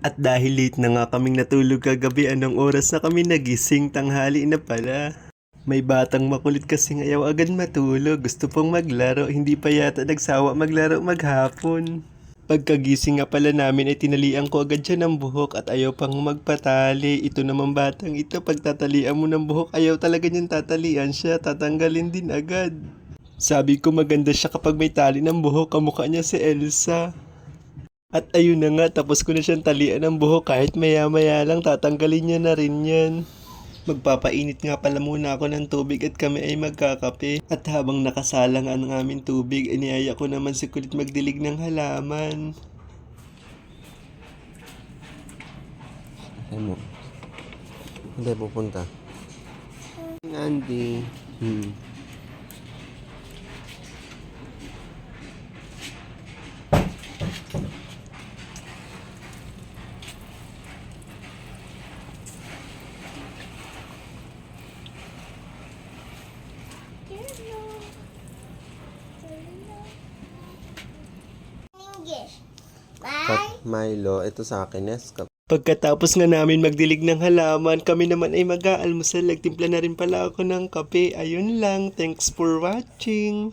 At dahil late na nga kaming natulog kagabi, anong oras na kami nagising, tanghali na pala. May batang makulit kasing ayaw agad matulog, gusto pong maglaro, hindi pa yata nagsawa maglaro maghapon. Pagkagising nga pala namin ay tinalian ko agad siya ng buhok at ayaw pang magpatali. Ito naman batang ito, pagtatalian mo ng buhok, ayaw talaga niyang tatalian siya, tatanggalin din agad. Sabi ko maganda siya kapag may tali ng buhok, kamukha niya si Elsa. At ayun na nga, tapos ko na siyang talian ng buhok kahit maya-maya lang tatanggalin niya na rin yan. Magpapainit nga pala muna ako ng tubig at kami ay magkakape. At habang nakasalang ang aming tubig, iniyaya ko naman si Kulit magdilig ng halaman. Ano mo? Hindi pupunta. Andy. Hmm. English. Cup Milo. Ito sa akin, yes. Cup. Pagkatapos nga namin magdilig ng halaman, kami naman ay mag-aalmusal. Nagtimpla na rin pala ako ng kape. Ayun lang. Thanks for watching.